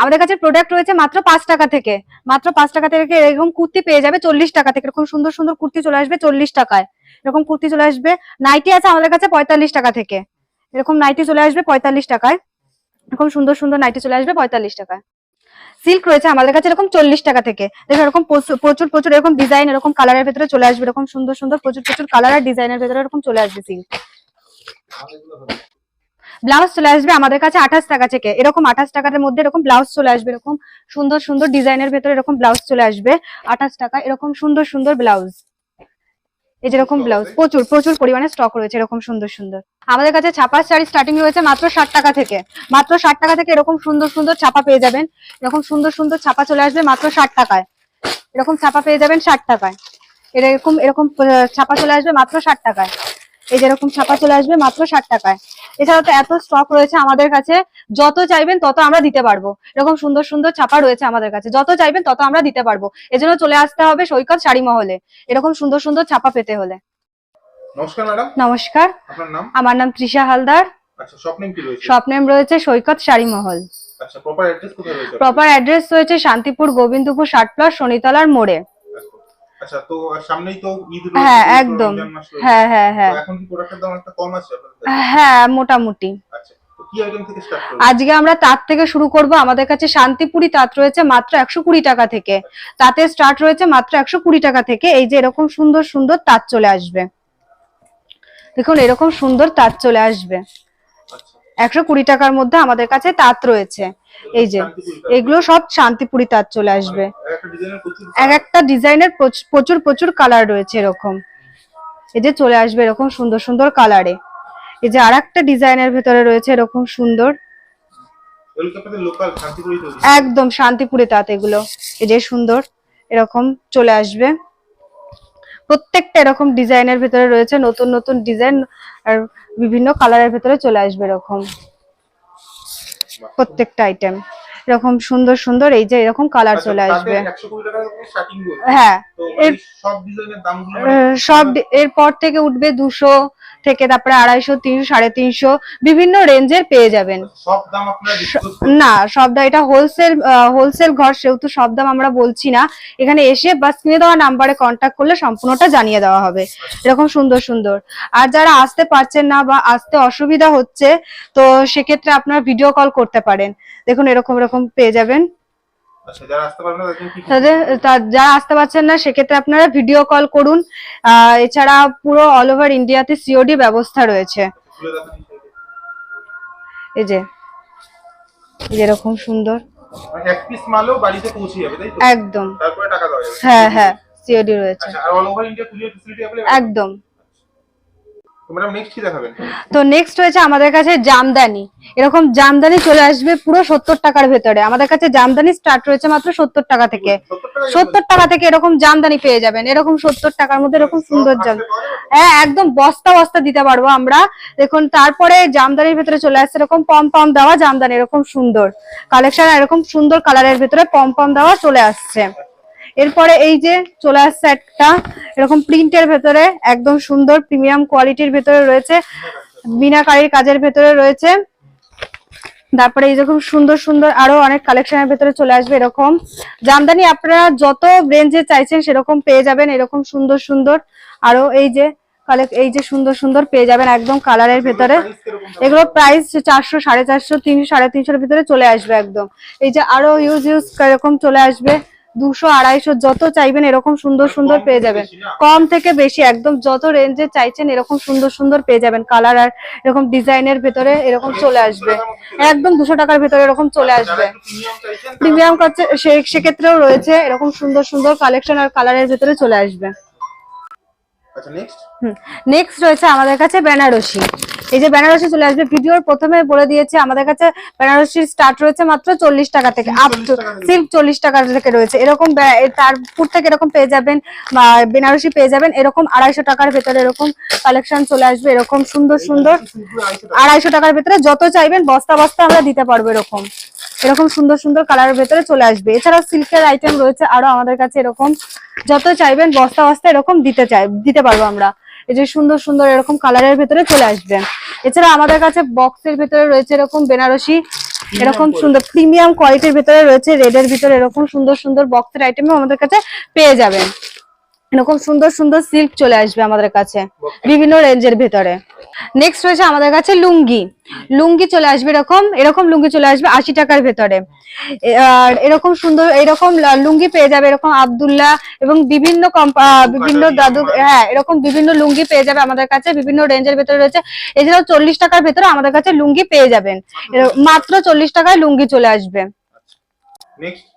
আমাদের কাছে প্রোডাক্ট রয়েছে মাত্র পাঁচ টাকা থেকে। মাত্র পাঁচ টাকা থেকে এরকম কুর্তি পেয়ে যাবে চল্লিশ টাকা থেকে। এরকম সুন্দর সুন্দর কুর্তি চলে আসবে চল্লিশ টাকায়। এরকম কুর্তি চলে আসবে। নাইটি আছে আমাদের কাছে পঁয়তাল্লিশ টাকা থেকে। এরকম নাইটি চলে আসবে পঁয়তাল্লিশ টাকায়। এরকম সুন্দর সুন্দর নাইটি চলে আসবে পঁয়তাল্লিশ টাকায়। সিল্ক রয়েছে আমাদের কাছে এরকম চল্লিশ টাকা থেকে। দেখো এরকম প্রচুর প্রচুর প্রচুর এরকম ডিজাইন এরকম কালারের ভেতরে চলে আসবে। এরকম সুন্দর সুন্দর প্রচুর প্রচুর কালার আর ডিজাইনের ভেতরে এরকম চলে আসবে সিল্ক ব্লাউজ চলে আসবে আমাদের কাছে আঠাশ টাকা থেকে। এরকম আঠাশ টাকার মধ্যে এরকম ব্লাউজ চলে আসবে, এরকম সুন্দর সুন্দর ডিজাইনের ভেতরে এরকম ব্লাউজ চলে আসবে। আঠাশ টাকা, এরকম সুন্দর সুন্দর ব্লাউজ। এই যেরকম ব্লাউজ, প্রচুর প্রচুর পরিমাণে স্টক রয়েছে এরকম সুন্দর সুন্দর। আমাদের কাছে ছাপার শাড়ি স্টার্টিং রয়েছে মাত্র ষাট টাকা থেকে। মাত্র ষাট টাকা থেকে এরকম সুন্দর সুন্দর ছাপা পেয়ে যাবেন। এরকম সুন্দর সুন্দর ছাপা চলে আসবে মাত্র ষাট টাকায়। এরকম ছাপা পেয়ে যাবেন ষাট টাকায়। এরকম এরকম ছাপা চলে আসবে মাত্র ষাট টাকায়। এই যেরকম ছাপা চলে আসবে মাত্র ষাট টাকায়। এছাড়া তো এত স্টক রয়েছে আমাদের কাছে যত চাইবেন তত আমরা দিতে পারব। এরকম সুন্দর সুন্দর ছাপা রয়েছে আমাদের কাছে যত চাইবেন তত আমরা দিতে পারব। এজন্য চলে আসতে হবে সৈকত শাড়ি মহলে এরকম সুন্দর সুন্দর ছাপা পেতে হলে। নমস্কার ম্যাডাম। নমস্কার। আপনার নাম? আমার নাম তৃষা হালদার। আচ্ছা শপ রয়েছে? শপ নেম রয়েছে সৈকত শাড়ি মহল আচ্ছা প্রপার অ্যাড্রেস রয়েছে প্রপার অ্যাড্রেস রয়েছে শান্তিপুর গোবিন্দপুর ষাট প্লাস শনিতলার মোড়ে। আচ্ছা তো সামনেই তো ঈদ হ্যাঁ, একদম। রয়েছে। হ্যাঁ হ্যাঁ হ্যাঁ। এখন কি প্রোডাক্টের দাম একটা কম আছে হ্যাঁ মোটামুটি। আচ্ছা আজকে আমরা তাঁত থেকে শুরু করব। আমাদের কাছে শান্তিপুরি তাঁত রয়েছে মাত্র একশো কুড়ি টাকা থেকে। তাঁতের স্টার্ট রয়েছে মাত্র একশো কুড়ি টাকা থেকে। এই যে এরকম সুন্দর সুন্দর তাঁত চলে আসবে। দেখুন এরকম সুন্দর তাঁত চলে আসবে। একশো কুড়ি টাকার মধ্যে আমাদের কাছে তাঁত রয়েছে। এই যে, এগুলো সব শান্তিপুরি তাঁত চলে আসবে। এক একটা ডিজাইনের প্রচুর প্রচুর কালার রয়েছে এরকম। এই যে চলে আসবে এরকম সুন্দর সুন্দর কালারে। এই যে আর একটা ডিজাইনের ভেতরে রয়েছে এরকম সুন্দর। একদম শান্তিপুরে তাঁত এগুলো। এই যে সুন্দর, এরকম চলে আসবে। প্রত্যেকটা এরকম ডিজাইনের ভেতরে রয়েছে নতুন নতুন ডিজাইন আর বিভিন্ন কালারের ভেতরে চলে আসবে এরকম। প্রত্যেকটা আইটেম এরকম সুন্দর সুন্দর এই যে এরকম কালার আচ্ছা, চলে আসবে। 120 টাকা থেকে স্টার্টিং বলছে হ্যাঁ সব ডি- এরপর থেকে উঠবে দুশো থেকে তারপরে আড়াইশো তিনশো সাড়ে তিনশো বিভিন্ন রেঞ্জের পেয়ে যাবেন। ডিসকাস না সব দাম এটা হোলসেল হোলসেল ঘর সেহেতু সব দাম আমরা বলছি না। এখানে এসে বা স্ক্রিনে দেওয়া নাম্বারে কন্ট্যাক্ট করলে সম্পূর্ণটা জানিয়ে দেওয়া হবে। এরকম সুন্দর সুন্দর। আর যারা আসতে পারছেন না বা আসতে অসুবিধা হচ্ছে তো সেক্ষেত্রে আপনারা ভিডিও কল করতে পারেন। দেখুন এরকম এরকম পেয়ে যাবেন আচ্ছা যারা আসতে পারবে না তাদের কি তাদের তা- যারা আসতে পারছেন না সেক্ষেত্রে আপনারা ভিডিও কল করুন আহ, এছাড়া পুরো অল ওভার ইন্ডিয়াতে সিওডি ব্যবস্থা রয়েছে খুলে দেখান এই যে এই যে এরকম সুন্দর মানে এক পিস মালও বাড়িতে পৌঁছে যাবে তাই তো একদম তারপরে টাকা দেওয়া যাবে হ্যাঁ হ্যাঁ সিওডি রয়েছে আচ্ছা আর all over India courier facility available একদম তো নেক্সট হয়েছে আমাদের কাছে জামদানি। এরকম জামদানি চলে আসবে পুরো সত্তর টাকার ভেতরে। আমাদের কাছে জামদানি স্টার্ট রয়েছে মাত্র সত্তর টাকা থেকে। সত্তর টাকা থেকে এরকম জামদানি পেয়ে যাবেন। এরকম সত্তর টাকার মধ্যে এরকম সুন্দর জাম হ্যাঁ একদম বস্তা বস্তা দিতে পারব আমরা। দেখুন তারপরে জামদানির ভেতরে চলে আসছে এরকম পম পম দেওয়া জামদানি এরকম সুন্দর। কালেকশন এরকম সুন্দর কালারের ভেতরে পম পম দেওয়া চলে আসছে। এরপরে এই যে চলে আসছে একটা এরকম প্রিন্টের ভেতরে, একদম সুন্দর প্রিমিয়াম কোয়ালিটির ভেতরে রয়েছে মিনাকারির কাজের ভেতরে রয়েছে। তারপরে এই রকম সুন্দর সুন্দর আরও অনেক কালেকশনের ভেতরে চলে আসবে এরকম। জামদানি আপনারা যত রেঞ্জে চাইছেন সেরকম পেয়ে যাবেন, এরকম সুন্দর সুন্দর আরও এই যে এই যে সুন্দর সুন্দর পেয়ে যাবেন একদম কালারের ভেতরে। এগুলো প্রাইস চারশো, সাড়ে চারশো, তিনশো, সাড়ে তিনশোর ভিতরে চলে আসবে একদম। এই যে আরও ইউজ ইউজ এরকম চলে আসবে। দুশো আড়াইশো যত চাইবেন এরকম সুন্দর সুন্দর পেয়ে যাবেন। কম থেকে বেশি একদম যত রেঞ্জে চাইছেন এরকম সুন্দর সুন্দর পেয়ে যাবেন। কালার আর এরকম ডিজাইনের ভেতরে এরকম চলে আসবে। একদম দুশো টাকার ভেতরে এরকম চলে আসবে। প্রিমিয়াম কাছে সেক্ষেত্রেও রয়েছে এরকম সুন্দর সুন্দর কালেকশন আর কালারের ভেতরে চলে আসবে। আচ্ছা নেক্সট নেক্সট রয়েছে আমাদের কাছে বেনারসি। এই যে বেনারসি চলে আসবে, ভিডিওর প্রথমে বলে দিয়েছে, আমাদের কাছে বেনারসির স্টার্ট রয়েছে মাত্র চল্লিশ টাকা থেকে আপ টু 40 টাকা থেকে। সিল্ক চল্লিশ টাকা থেকে রয়েছে। এরকম তারপর থেকে এরকম পেয়ে যাবেন, বা বেনারসি পেয়ে যাবেন, এরকম আড়াইশো টাকার ভেতরে এরকম কালেকশন চলে আসবে, এরকম সুন্দর সুন্দর আড়াইশো টাকার ভেতরে যত চাইবেন, বস্তা বস্তা আমরা দিতে পারব এরকম। এরকম সুন্দর সুন্দর কালারের ভেতরে চলে আসবে। এছাড়াও সিল্কের আইটেম রয়েছে আরও আমাদের কাছে এরকম, যত চাইবেন, বস্তা বস্তা এরকম দিতে চাই, দিতে পারব আমরা। এই যে সুন্দর সুন্দর এরকম কালারের ভেতরে চলে আসবে। এছাড়া আমাদের কাছে বক্সের ভেতরে রয়েছে এরকম বেনারসি এরকম সুন্দর প্রিমিয়াম কোয়ালিটির ভেতরে রয়েছে রেড এর ভিতরে এরকম সুন্দর সুন্দর বক্সের আইটেম আমাদের কাছে পেয়ে যাবেন। এরকম সুন্দর সুন্দর সিল্ক চলে আসবে আমাদের কাছে। বিভিন্ন রেঞ্জের ভেতরে। নেক্সট রয়েছে আমাদের কাছে লুঙ্গি। লুঙ্গি চলে আসবে এরকম এরকম লুঙ্গি চলে আসবে আশি টাকার ভেতরে। আর এরকম সুন্দর এরকম লুঙ্গি পেয়ে যাবে এরকম আব্দুল্লাহ এবং বিভিন্ন বিভিন্ন দাদু হ্যাঁ এরকম বিভিন্ন লুঙ্গি পেয়ে যাবে আমাদের কাছে বিভিন্ন রেঞ্জের ভেতরে রয়েছে। এছাড়াও চল্লিশ টাকার ভেতরে আমাদের কাছে লুঙ্গি পেয়ে যাবেন। মাত্র চল্লিশ টাকায় লুঙ্গি চলে আসবে। নেক্সট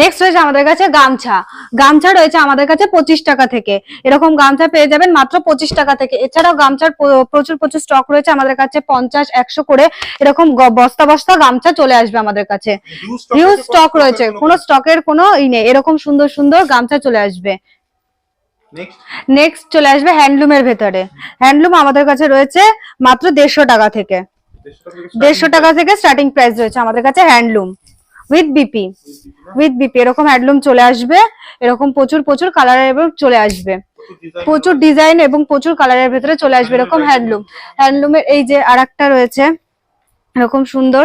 নেক্সট রয়েছে আমাদের কাছে গামছা। গামছা রয়েছে আমাদের কাছে পঁচিশ টাকা থেকে। এরকম গামছা পেয়ে যাবেন মাত্র পঁচিশ টাকা থেকে। এছাড়াও গামছার প্রচুর প্রচুর স্টক রয়েছে আমাদের কাছে পঞ্চাশ একশো করে এরকম বস্তা বস্তা গামছা চলে আসবে আমাদের কাছে। হিউজ স্টক রয়েছে কোনো স্টকের কোনো ই নেই। এরকম সুন্দর সুন্দর গামছা চলে আসবে। নেক্সট চলে আসবে হ্যান্ডলুমের ভেতরে। হ্যান্ডলুম আমাদের কাছে রয়েছে মাত্র দেড়শো টাকা থেকে। দেড়শো টাকা থেকে স্টার্টিং প্রাইস রয়েছে আমাদের কাছে handloom with BP with BP এরকম হ্যান্ডলুম চলে আসবে, এরকম প্রচুর প্রচুর কালারের এবং চলে আসবে। প্রচুর ডিজাইন এবং প্রচুর কালারের ভেতরে চলে আসবে এরকম হ্যান্ডলুম হ্যান্ডলুমের এই যে আরেকটা রয়েছে, এরকম সুন্দর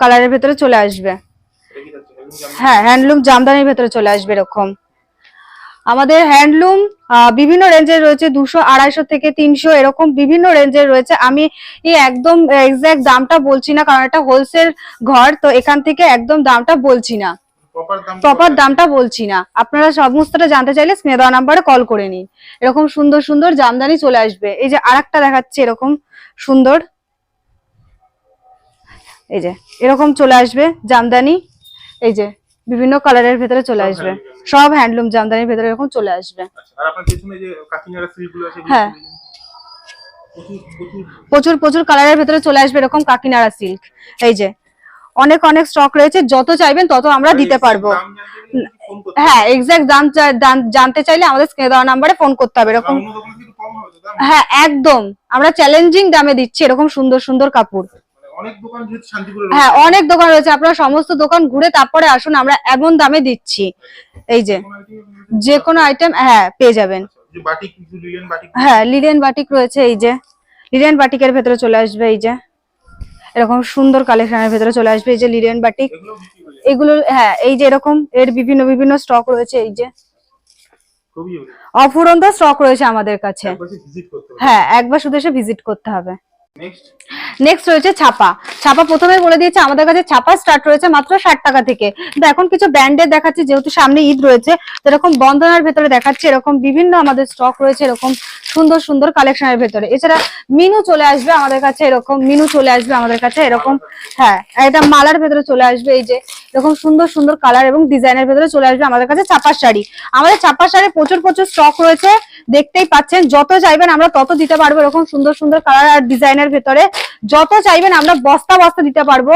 কালারের ভেতরে চলে আসবে। হ্যাঁ হ্যান্ডলুম জামদানির ভেতরে চলে আসবে এরকম। আমাদের হ্যান্ডলুম বিভিন্ন রেঞ্জের রয়েছে দুশো আড়াইশো থেকে তিনশো এরকম বিভিন্ন রেঞ্জের রয়েছে। আমি একদম এক্সাক্ট দামটা বলছি না কারণ এটা হোলসেল ঘর তো এখান থেকে একদম দামটা বলছি না। প্রপার দামটা বলছি। না। আপনারা সমস্তটা জানতে চাইলে স্ক্রিনে দেওয়া নাম্বারে কল করে নিন। এরকম সুন্দর সুন্দর জামদানি চলে আসবে। এই যে আরেকটা দেখাচ্ছে এরকম সুন্দর। এই যে এরকম চলে আসবে জামদানি। এই যে বিভিন্ন কালারের ভেতরে চলে আসবে। সব হ্যান্ডলুম জামদানির ভেতরে এরকম চলে আসবে। আচ্ছা হ্যাঁ। প্রচুর প্রচুর। কালারের ভেতরে চলে আসবে এরকম কাকিনাড়া সিল্ক এই যে অনেক অনেক স্টক রয়েছে যত চাইবেন তত আমরা দিতে পারব। হ্যাঁ এক্সাক্ট দাম জানতে চাইলে আমাদের স্ক্রিনে দেওয়া নাম্বারে ফোন করতে হবে। এরকম। হ্যাঁ একদম। আমরা চ্যালেঞ্জিং দামে দিচ্ছি এরকম সুন্দর সুন্দর কাপড়। অনেক দোকান হ্যাঁ রয়েছে, অনেক দোকান রয়েছে। আপনারা সমস্ত দোকান ঘুরে তারপরে আসুন আমরা এমন দামে দিচ্ছি। এই যে যে কোনো আইটেম হ্যাঁ পেয়ে যাবেন। হ্যাঁ লিলেন বাটিক রয়েছে এই যে। লিলেন বাটিকের ভেতরে চলে আসবে এই যে। এরকম সুন্দর কালেকশনের ভেতরে চলে আসবে এই যে লিলেন বাটিক। এগুলো হয়ে এই যে এরকম এর বিভিন্ন বিভিন্ন স্টক রয়েছে এই যে। অফুরন্ত স্টক রয়েছে আমাদের কাছে। হ্যাঁ একবার শুধু এসে ভিজিট করতে হবে। নেক্সট রয়েছে ছাপা। ছাপা প্রথমে বলে দিয়েছে, আমাদের কাছে ছাপা স্টার্ট রয়েছে মাত্র ষাট টাকা থেকে। কিন্তু এখন কিছু ব্র্যান্ডের দেখাচ্ছে, যেহেতু সামনে ঈদ রয়েছে, তো এরকম বন্ধনার ভেতরে দেখাচ্ছে, এরকম বিভিন্ন আমাদের স্টক রয়েছে, এরকম সুন্দর সুন্দর কালেকশনের ভেতরে। এছাড়া মিনু চলে আসবে আমাদের কাছে, এরকম মিনু চলে আসবে আমাদের কাছে, এরকম হ্যাঁ এটা মালার ভেতরে চলে আসবে, এই যে, এরকম সুন্দর সুন্দর কালার এবং ডিজাইনের ভেতরে চলে আসবে আমাদের কাছে ছাপার শাড়ি। আমাদের ছাপার শাড়ি প্রচুর প্রচুর স্টক রয়েছে, দেখতেই পাচ্ছেন, যত চাইবেন আমরা তত দিতে পারব, এরকম সুন্দর সুন্দর কালার আর ডিজাইনের ভেতরে। যত চাইবেন আমরা বস্তা বস্তা দিতে পারব।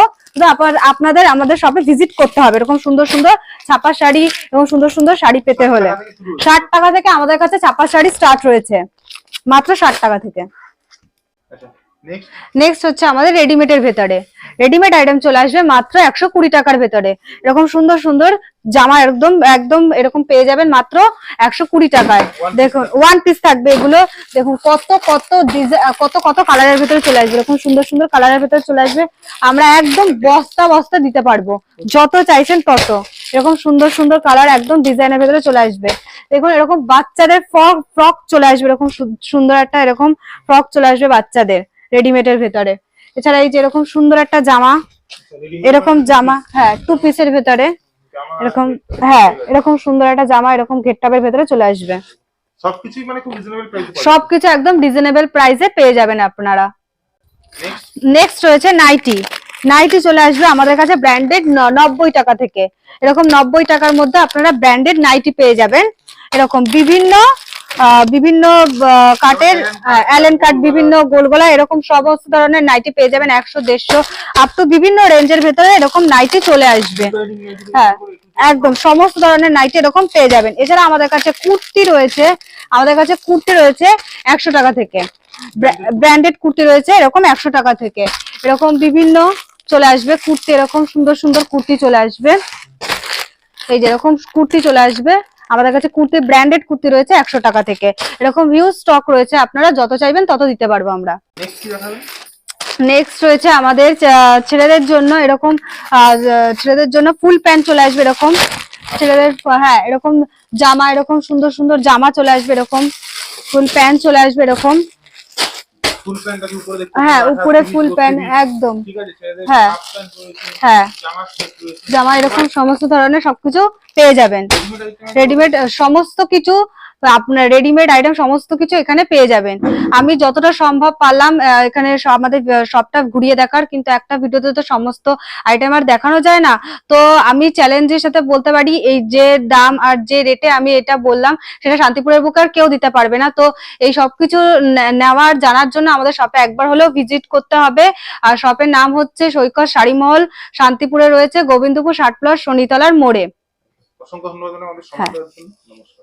আপনাদের, আমাদের শপে ভিজিট করতে হবে। এরকম সুন্দর সুন্দর ছাপা শাড়ি এবং সুন্দর সুন্দর শাড়ি পেতে হলে। ষাট টাকা থেকে আমাদের কাছে ছাপা শাড়ি স্টার্ট রয়েছে। মাত্র ষাট টাকা থেকে। আচ্ছা নেক্সট হচ্ছে আমাদের রেডিমেডের ভেতরে। রেডিমেড আইটেম চলে আসবে মাত্র একশো কুড়ি টাকার ভেতরে। এরকম সুন্দর সুন্দর জামা একদম একদম এরকম পেয়ে যাবেন মাত্র একশো কুড়ি টাকায়। দেখুন ওয়ান পিস থাকবে এগুলো। দেখুন কত কত ডিজাইন কত কত কালারের ভেতরে চলে আসবে। এরকম সুন্দর সুন্দর কালারের ভেতরে চলে আসবে। আমরা একদম বস্তা বস্তা দিতে পারব। যত চাইছেন তত। এরকম সুন্দর সুন্দর কালার একদম ডিজাইনের ভেতরে চলে আসবে। দেখুন এরকম বাচ্চাদের ফ্রক ফ্রক চলে আসবে। এরকম সুন্দর একটা এরকম ফ্রক চলে আসবে বাচ্চাদের। রেডিমেডের ভেতরে। এছাড়া এই যে এরকম সুন্দর একটা জামা এরকম জামা হ্যাঁ টু পিসের ভেতরে এরকম হ্যাঁ এরকম সুন্দর একটা জামা এরকম ঘেরটাপের ভেতরে চলে আসবে। মানে সবকিছু একদম রিজনেবল প্রাইসে পেয়ে যাবেন আপনারা। নেক্সট রয়েছে নাইটি নাইটি চলে আসবে আমাদের কাছে ব্র্যান্ডেড নব্বই টাকা থেকে। এরকম নব্বই টাকার মধ্যে আপনারা ব্র্যান্ডেড নাইটি পেয়ে যাবেন। এরকম বিভিন্ন বিভিন্ন কাটের অ্যালেন কাট বিভিন্ন গোলগোলা, এরকম সমস্ত ধরনের নাইটি পেয়ে যাবেন একশো, দেড়শো আপ টু বিভিন্ন রেঞ্জের ভেতরে এরকম নাইটি চলে আসবে। হ্যাঁ একদম, সমস্ত ধরনের নাইটি এরকম পেয়ে যাবেন। এছাড়া আমাদের কাছে কুর্তি রয়েছে, আমাদের কাছে কুর্তি রয়েছে একশো টাকা থেকে। ব্র্যান্ডেড কুর্তি রয়েছে এরকম একশো টাকা থেকে। এরকম বিভিন্ন চলে আসবে, কুর্তি এরকম সুন্দর সুন্দর কুর্তি চলে আসবে। এই যে এরকম কুর্তি চলে আসবে। আমাদের কাছে কুর্তি ব্র্যান্ডেড কুর্তি রয়েছে একশো টাকা থেকে। এরকম হিউজ স্টক রয়েছে আপনারা যত চাইবেন তত দিতে পারব আমরা। নেক্সট রয়েছে আমাদের ছেলেদের জন্য এরকম ছেলেদের জন্য ফুল প্যান্ট চলে আসবে এরকম। ছেলেদের হ্যাঁ এরকম জামা এরকম সুন্দর সুন্দর জামা চলে আসবে এরকম। ফুল প্যান্ট চলে আসবে এরকম। ফুল প্যান্টটা কি উপরে দেখতে হ্যাঁ? উপরে ফুল প্যান্ট একদম ঠিক আছে ছেলেদের হ্যাঁ। প্যান্ট হ্যাঁ জামার জামা এরকম সমস্ত ধরনের সবকিছু পেয়ে যাবেন রেডিমেড সমস্ত কিছু আপনার রেডিমেড আইটেম সমস্ত কিছু এখানে পেয়ে যাবেন। আমি যতটা সম্ভব পারলাম এখানে আমাদের সবটা ঘুরিয়ে দেখার কিন্তু একটা ভিডিওতে তো সমস্ত আইটেম আর দেখানো যায় না। তো আমি চ্যালেঞ্জের সাথে বলতে পারি এই যে দাম আর যে রেটে আমি এটা বললাম সেটা শান্তিপুরের বুক আর কেউ দিতে পারবে না। তো এই সবকিছু নে- নেওয়ার জানার জন্য আমাদের শপে একবার হলেও ভিজিট করতে হবে। আর শপের নাম হচ্ছে সৈকত শাড়িমহল শান্তিপুরে রয়েছে গোবিন্দপুর ষাট প্লাস শনিতলার মোড়ে। অসংখ্য ধন্যবাদ আমাদের হ্যাঁ। নমস্কার।